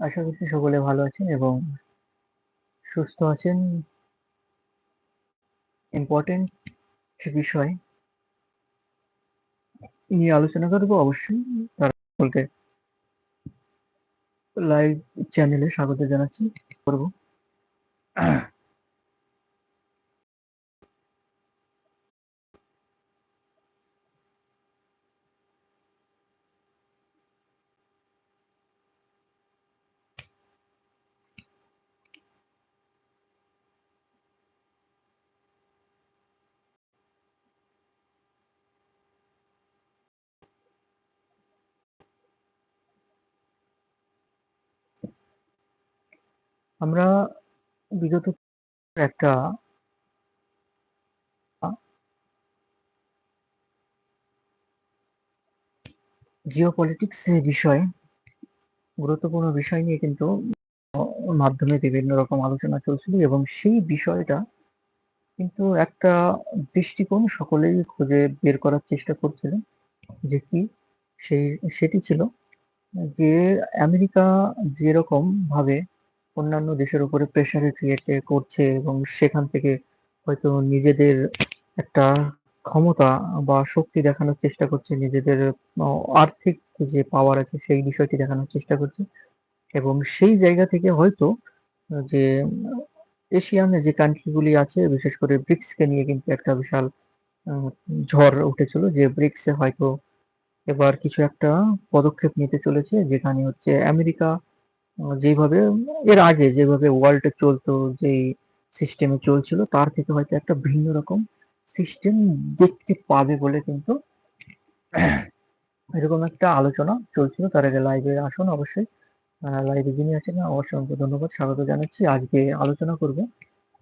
আশা করছি সকলে ভালো আছেন এবং সুস্থ আছেন। ইম্পর্টেন্ট বিষয় নিয়ে আলোচনা করব অবশ্যই। তারা সকলকে লাইভ চ্যানেলে স্বাগত জানাচ্ছি। করব। আমরা বিগত একটা জিও পলিটিক্স বিষয়ে, গুরুত্বপূর্ণ বিষয় নিয়ে কিন্তু মাধ্যমে বিভিন্ন রকম আলোচনা চলছিল এবং সেই বিষয়টা কিন্তু একটা দৃষ্টিকোণ সকলেই খুঁজে বের করার চেষ্টা করছিলেন যে কি সেই, সেটি ছিল যে আমেরিকা যেরকম ভাবে অন্যান্য দেশের উপরে প্রেশারে ক্রিয়েট করছে এবং সেখান থেকে হয়তো নিজেদের একটা ক্ষমতা বা শক্তি দেখানোর চেষ্টা করছে, নিজেদের আর্থিক যে পাওয়ার আছে সেই বিষয়টি দেখানোর চেষ্টা করছে এবং সেই জায়গা থেকে হয়তো যে এশিয়ান যে কান্ট্রিগুলি আছে, বিশেষ করে ব্রিক্সকে নিয়ে কিন্তু একটা বিশাল ঝড় উঠেছিল যে ব্রিক্সে হয়তো এবার কিছু একটা পদক্ষেপ নিতে চলেছে যেখানে হচ্ছে আমেরিকা যেভাবে, এর আগে যেভাবে ওয়ার্ল্ডে চলতো, যেই সিস্টেমে চলছিল, তার থেকে হয়তো একটা ভিন্ন রকম সিস্টেম দেখতে পাবে বলে কিন্তু এরকম একটা আলোচনা চলছিল। তার আগে লাইভে আসুন অবশ্যই। লাইভে যিনি আছেন অসংখ্য ধন্যবাদ। স্বাগত জানাচ্ছি। আজকে আলোচনা করব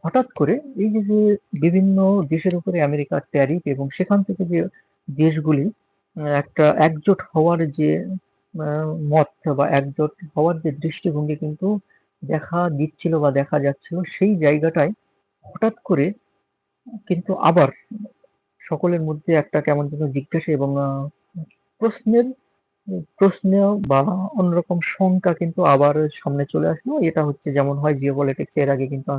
হঠাৎ করে এই যে যে বিভিন্ন দেশের উপরে আমেরিকার ট্যারিফ এবং সেখান থেকে যে দেশগুলি একটা একজোট হওয়ার যে মত বা একজোট হওয়ার যে দৃষ্টিভঙ্গি কিন্তু দেখা দিচ্ছিল বা দেখা যাচ্ছিল, সেই জায়গাটায় হঠাৎ করে কিন্তু আবার সকলের মধ্যে একটা কেমন যেন জিজ্ঞাসা এবং প্রশ্নের, প্রশ্ন বা অন্যরকম শঙ্কা কিন্তু আবার সামনে চলে আসলো। এটা হচ্ছে যেমন হয় জিও পলিটিক্স এর আগে কিন্তু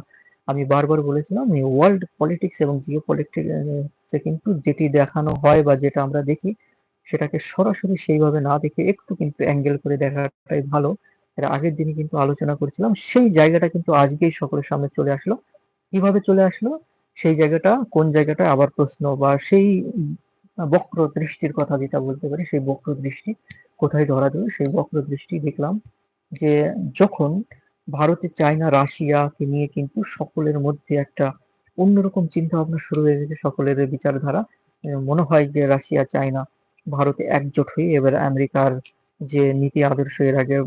আমি বারবার বলেছিলাম ওয়ার্ল্ড পলিটিক্স এবং জিও পলিটিক্সে কিন্তু যেটি দেখানো হয় বা যেটা আমরা দেখি সেটাকে সরাসরি সেইভাবে না দেখে একটু কিন্তু অ্যাঙ্গেল করে দেখাটাই ভালো। এর আগের দিনে কিন্তু আলোচনা করছিলাম, সেই জায়গাটা কিন্তু আজকেই সকলের সামনে চলে আসলো। কীভাবে চলে আসলো? সেই জায়গাটা, কোন জায়গাটা আবার প্রশ্ন বা সেই বক্র দৃষ্টির কথা যেটা বলতে পারি, সেই বক্র দৃষ্টি কোথায় ধরা দেবে? সেই বক্র দৃষ্টি দেখলাম যে যখন ভারতে চায়না, রাশিয়াকে নিয়ে কিন্তু সকলের মধ্যে একটা অন্যরকম চিন্তা ভাবনা শুরু হয়ে গেছে সকলের বিচারধারা। মনে হয় যে রাশিয়া, চায়না ভারতে একজোট হয়ে এবার আমেরিকার যে নীতি আদর্শ, এর আগে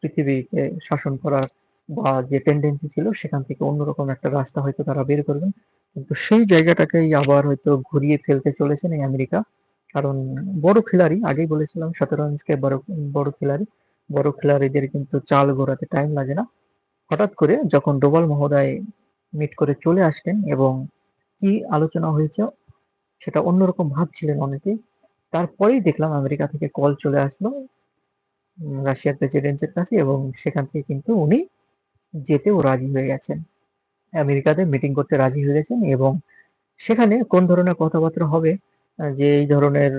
পৃথিবীকে শাসন করার বা যে টেন্ডেন্সি ছিল, সেখান থেকে অন্যরকম একটা রাস্তা হয়তো তারা বের করবেন। কিন্তু সেই জায়গাটাকেই আবার হয়তো ঘুরিয়ে ফেলতে চলেছেন এই আমেরিকা। কারণ বড় খেলাড়ি, আগেই বলেছিলাম শতরঞ্জকে বড় বড় খেলাড়ি। বড় খেলাড়িদের কিন্তু চাল গোড়াতে টাইম লাগে না। হঠাৎ করে যখন ডোবাল মহোদয় মিট করে চলে আসলেন এবং কি আলোচনা হয়েছে, সেটা অন্যরকম ভাবছিলেন অনেকেই। তারপরেই দেখলাম আমেরিকা থেকে কল চলে আসলো রাশিয়ার প্রেসিডেন্টের কাছে এবং সেখান থেকে কিন্তু উনি যেতেও রাজি হয়ে গেছেন। আমেরিকাতে মিটিং করতে রাজি হয়ে গেছেন এবং সেখানে কোন ধরনের কথাবার্তা হবে যে এই ধরনের,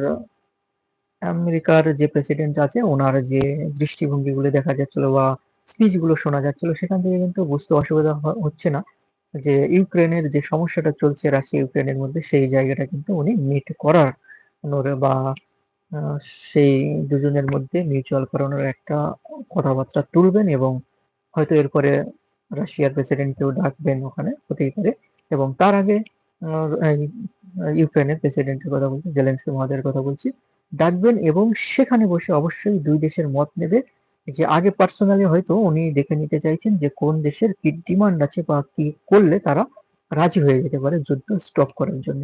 আমেরিকার যে প্রেসিডেন্ট আছে ওনার যে দৃষ্টিভঙ্গিগুলো দেখা যাচ্ছিল বা স্পিচগুলো শোনা যাচ্ছিল সেখান থেকে কিন্তু বুঝতে অসুবিধা হচ্ছে না। যে ইউক্রেনের যে সমস্যাটা চলছে রাশিয়া ইউক্রেনের মধ্যে সেই জায়গাটা কিন্তু উনি মিট করার বা সেই দুজনের মধ্যে মিউচুয়াল করানোর একটা কথাবার্তা তুলবেন এবং হয়তো এরপরে রাশিয়ার প্রেসিডেন্টকেও ডাকবেন ওখানে, হতেই পারে। এবং তার আগে ইউক্রেনের প্রেসিডেন্টের কথা বলছি জেলেন্সকি মহাদের কথা বলছি, ডাকবেন এবং সেখানে বসে অবশ্যই দুই দেশের মত নেবে যে আগে পার্সোনালি হয়তো উনি দেখে নিতে চাইছেন যে কোন দেশের কি ডিমান্ড আছে বা কি করলে তারা রাজি হয়ে যেতে পারে যুদ্ধ স্টপ করার জন্য।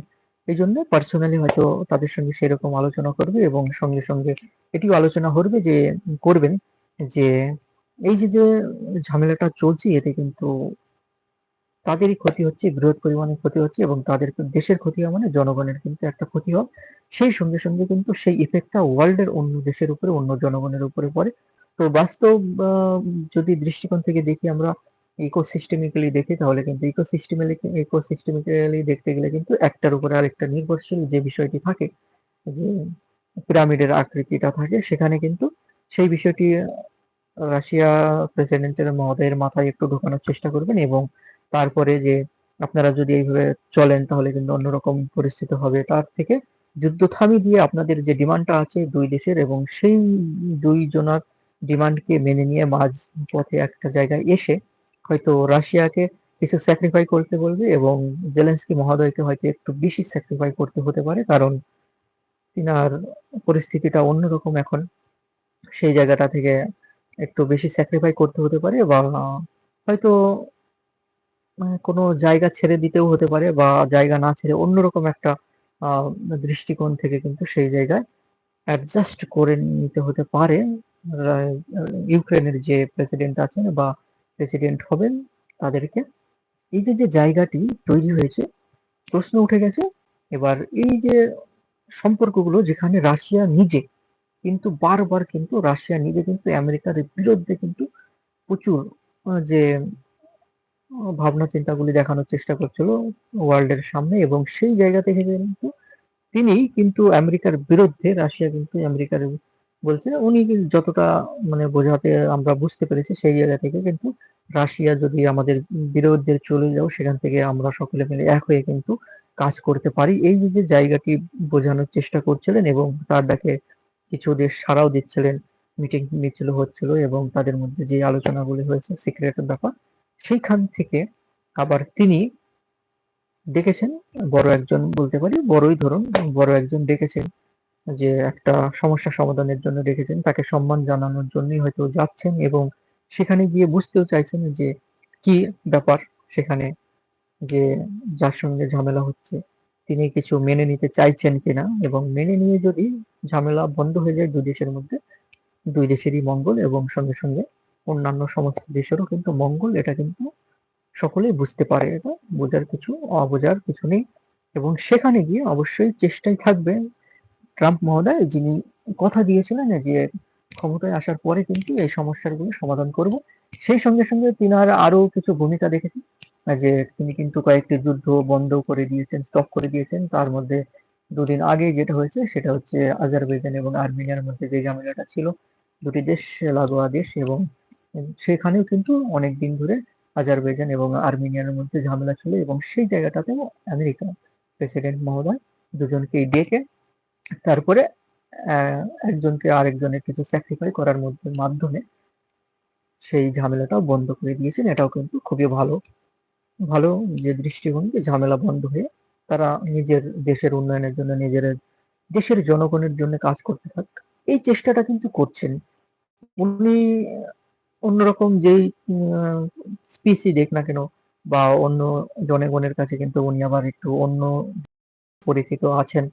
এই জন্য পার্সোনালি হয়তো তাদের সঙ্গে সেরকম আলোচনা করবে এবং সঙ্গে সঙ্গে এটিও আলোচনা করবে যে, করবেন যে এই যে ঝামেলাটা চলছে, এতে কিন্তু তাদেরই ক্ষতি হচ্ছে, বৃহৎ পরিমাণে ক্ষতি হচ্ছে এবং তাদের দেশের ক্ষতি হওয়া মানে জনগণের কিন্তু একটা ক্ষতি হয়। সেই সঙ্গে সঙ্গে কিন্তু সেই ইফেক্টটা ওয়ার্ল্ডের অন্য দেশের উপরে, অন্য জনগণের উপরে পড়ে। তো বাস্তব যদি দৃষ্টিকোণ থেকে দেখি আমরা ইকোসিস্টেমিক্যালি দেখি, তাহলে কিন্তু ইকোসিস্টেমিলি ইকোসিস্টেমিক্যালি দেখতে গেলে কিন্তু একটার উপরে আরেকটা নির্ভরশীল যে বিষয়টি থাকে, যে পিরামিডের আকৃতিটা থাকে, সেখানে কিন্তু সেই বিষয়টি রাশিয়া প্রেসিডেন্টের মহোদয়ের মাথায় একটু ঢোকানোর চেষ্টা করবেন এবং তারপরে যে আপনারা যদি এইভাবে চলেন, তাহলে কিন্তু অন্যরকম পরিস্থিতি হবে। তার থেকে যুদ্ধ থামিয়ে দিয়ে আপনাদের যে ডিমান্ডটা আছে দুই দেশের এবং সেই দুই জনার ডিমান্ডকে মেনে নিয়ে মাঝ পথে একটা জায়গায় এসে হয়তো রাশিয়াকে কিছু স্যাক্রিফাই করতে বলবে এবং জেলেন্সকি মহোদয়কে হয়তো একটু বেশি স্যাক্রিফাই করতে হতে পারে, কারণ তিনার পরিস্থিতিটা অন্যরকম এখন। সেই জায়গাটা থেকে একটু বেশি স্যাক্রিফাই করতে হতে পারে বা হয়তো মানে কোনো জায়গা ছেড়ে দিতেও হতে পারে বা জায়গা না ছেড়ে অন্যরকম একটা দৃষ্টিকোণ থেকে কিন্তু সেই জায়গায় অ্যাডজাস্ট করে নিতে হতে পারে। ইউক্রেনের যে প্রেসিডেন্ট আছেন বা প্রেসিডেন্ট হবেন, তাদেরকে। এই যে যে জায়গাটি তৈরি হয়েছে, প্রশ্ন উঠে গেছে, এবার এই যে সম্পর্কগুলো যেখানে রাশিয়া নিজে, কিন্তু বারবার কিন্তু রাশিয়া নিজে কিন্তু আমেরিকার বিরুদ্ধে কিন্তু প্রচুর যে ভাবনা চিন্তাগুলি দেখানোর চেষ্টা করছিল ওয়ার্ল্ডের সামনে এবং সেই জায়গা থেকে কিন্তু তিনি কিন্তু আমেরিকার বিরুদ্ধে রাশিয়া কিন্তু আমেরিকার বলছে, উনি যতটা মানে বোঝাতে আমরা বুঝতে পেরেছি সেই জায়গা থেকে কিন্তু রাশিয়া যদি আমাদের বিরুদ্ধে চলে যাও, সেখান থেকে আমরা সকলে মিলে এক হয়ে কিন্তু কাজ করতে পারি। এই যে জায়গাটি বোঝানোর চেষ্টা করছিলেন এবং তার ডাকে কিছু দেশ সাড়াও দিচ্ছিলেন, মিটিং মিছিল হচ্ছিল এবং তাদের মধ্যে যে আলোচনাগুলি হয়েছে, সিক্রেটের ব্যাপার, সেইখান থেকে আবার তিনি ডেকেছেন, বড় একজন বলতে পারি, বড়ই ধরুন, বড় একজন ডেকেছেন। যে একটা সমস্যা সমাধানের জন্য রেখেছেন, তাকে সম্মান জানানোর জন্যই হয়তো যাচ্ছেন এবং সেখানে গিয়ে বুঝতেও চাইছেন যে কি ব্যাপার সেখানে যে যার সঙ্গে ঝামেলা হচ্ছে, তিনি কিছু মেনে নিতে চাইছেন কিনা এবং মেনে নিয়ে যদি ঝামেলা বন্ধ হয়ে যায় দুই দেশের মধ্যে, দুই দেশেরই মঙ্গল এবং সঙ্গে সঙ্গে অন্যান্য সমস্ত দেশেরও কিন্তু মঙ্গল, এটা কিন্তু সকলেই বুঝতে পারে, এটা বোঝার কিছু, অবোঝার কিছু নেই এবং সেখানে গিয়ে অবশ্যই চেষ্টাই থাকবে ট্রাম্প মহোদয়, যিনি কথা দিয়েছিলেন যে ক্ষমতায় আসার পরে কিন্তু এই সমস্যাগুলো সমাধান করব। সেই সঙ্গে সঙ্গে তিনার আরও কিছু ভূমিকা দেখেছি যে তিনি কিন্তু কয়েকটি যুদ্ধ বন্ধ করে দিয়েছেন স্টপ করে দিয়েছেন। তার মধ্যে দুদিন আগে যেটা হয়েছে, সেটা হচ্ছে আজারবাইজান এবং আর্মেনিয়ার মধ্যে যে ঝামেলাটা ছিল, দুটি দেশ, লাগোয়া দেশ এবং সেখানেও কিন্তু অনেক দিন ধরে আজারবাইজান এবং আর্মেনিয়ার মধ্যে ঝামেলা ছিল এবং সেই জায়গাটাতেও আমেরিকা প্রেসিডেন্ট মহোদয় দুজনকেই ডেকে তারপরে একজনকে আরেকজনের কিছু স্যাক্রিফাই করার মধ্যে, মাধ্যমে সেই ঝামেলাটাও বন্ধ করে দিয়েছেন। এটাও কিন্তু খুবই ভালো। ভালো যে দৃষ্টিভঙ্গি ঝামেলা বন্ধ হয়ে তারা নিজের দেশের উন্নয়নের জন্য, নিজের দেশের জনগণের জন্য কাজ করতে থাক, এই চেষ্টাটা কিন্তু করছেন। উনি অন্যরকম যেই স্পিচই দেখ না কেন বা অন্য জনগণের কাছে কিন্তু উনি আবার একটু অন্য পরিচিত আছেন।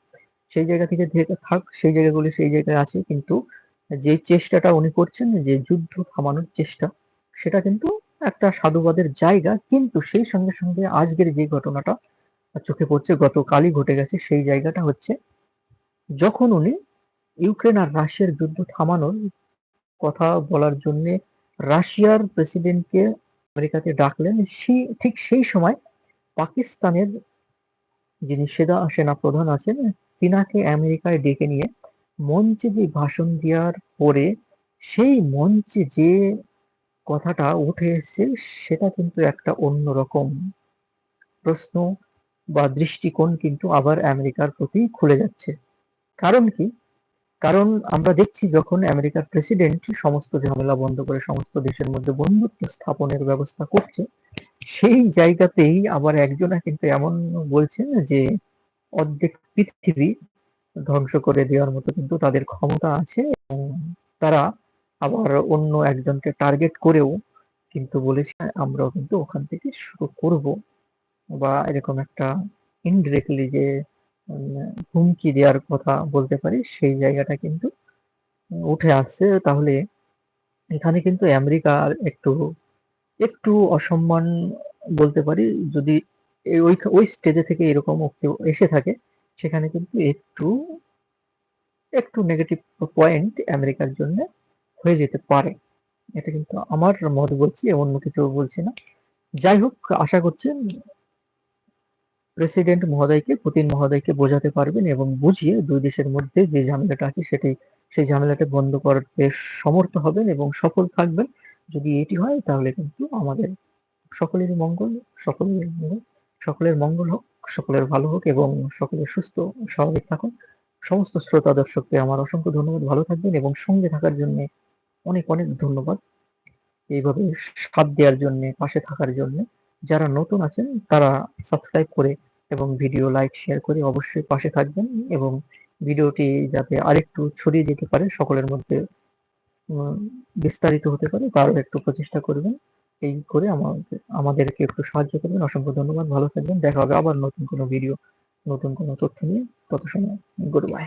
সেই জায়গা থেকে থেকে থাক, সেই জায়গাগুলি সেই জায়গায় আছে, কিন্তু যে চেষ্টাটা উনি করছেন, যে যুদ্ধ থামানোর চেষ্টা, সেটা কিন্তু একটা সাধুবাদের জায়গা, কিন্তু সেই সঙ্গে সঙ্গে আজকের যে ঘটনাটা চোখে পড়ছে, গতকালই ঘটে গেছে, সেই জায়গাটা হচ্ছে যখন উনি ইউক্রেন আর রাশিয়ার যুদ্ধ থামানোর কথা বলার জন্য রাশিয়ার প্রেসিডেন্টকে আমেরিকাতে ডাকলেন ঠিক সেই সময় পাকিস্তানের যিনি সেনা সেনা প্রধান আছেন তিনাকে আমেরিকায় ডেকে নিয়ে মঞ্চে যে ভাষণ দেওয়ার পরে সেই মঞ্চে যে কথাটা উঠে এসছে, সেটা কিন্তু একটা অন্যরকম প্রশ্ন বা দৃষ্টিকোণ কিন্তু আবার আমেরিকার প্রতি খুলে যাচ্ছে। কারণ কি? কারণ আমরা দেখছি যখন আমেরিকার প্রেসিডেন্ট সমস্ত ঝামেলা বন্ধ করে সমস্ত দেশের মধ্যে বন্ধুত্ব স্থাপনের ব্যবস্থা করছে, সেই জায়গাতেই আবার একজনা কিন্তু এমন বলছেন যে অর্ধেক পৃথিবী ধ্বংস করে দেওয়ার মতো কিন্তু তাদের ক্ষমতা আছে এবং তারা আবার অন্য একজনকে টার্গেট করেও কিন্তু বলেছে, আমরাও কিন্তু ওখান থেকে শুরু করব। বা এরকম একটা ইনডিরেক্টলি যে হুমকি দেওয়ার কথা বলতে পারি, সেই জায়গাটা কিন্তু উঠে আসছে। তাহলে এখানে কিন্তু আমেরিকার একটু একটু অসম্মান বলতে পারি, যদি ওই ওই স্টেজে থেকে এরকম এসে থাকে, সেখানে কিন্তু একটু একটু নেগেটিভ পয়েন্ট আমেরিকার জন্য হয়ে যেতে পারে। এটা কিন্তু আমার মত বলছি অন্য কিছু বলছি না। যাই হোক, আশা করছি প্রেসিডেন্ট মহোদয়কে, পুতিন মহোদয়কে বোঝাতে পারবেন এবং বুঝিয়ে দুই দেশের মধ্যে যে ঝামেলাটা আছে সেটি, সেই ঝামেলাটা বন্ধ করতে সমর্থ হবেন এবং সফল থাকবেন। যদি এটি হয়, তাহলে কিন্তু আমাদের সকলেরই মঙ্গল সকলের মঙ্গল। সকলের মঙ্গল হোক, সকলের ভালো হোক এবং সকলের সুস্থ, স্বাভাবিক থাকুন। সমস্ত শ্রোতা দর্শককে আমার অসংখ্য ধন্যবাদ। ভালো থাকবেন এবং সঙ্গে থাকার জন্য অনেক অনেক ধন্যবাদ। এইভাবে সাথ দেওয়ার জন্য, পাশে থাকার জন্য যারা নতুন আছেন, তারা সাবস্ক্রাইব করে এবং ভিডিও লাইক শেয়ার করে অবশ্যই পাশে থাকবেন এবং ভিডিওটি যাতে আরেকটু ছড়িয়ে যেতে পারে, সকলের মধ্যে বিস্তারিত হতে পারে, তারও একটু প্রচেষ্টা করবেন। এই করে আমাদের আমাদেরকে একটু সাহায্য করবেন। অসংখ্য ধন্যবাদ। ভালো থাকবেন। দেখা হবে আবার নতুন কোনো ভিডিও নতুন কোনো তথ্য নিয়ে। তত সময় গুড বাই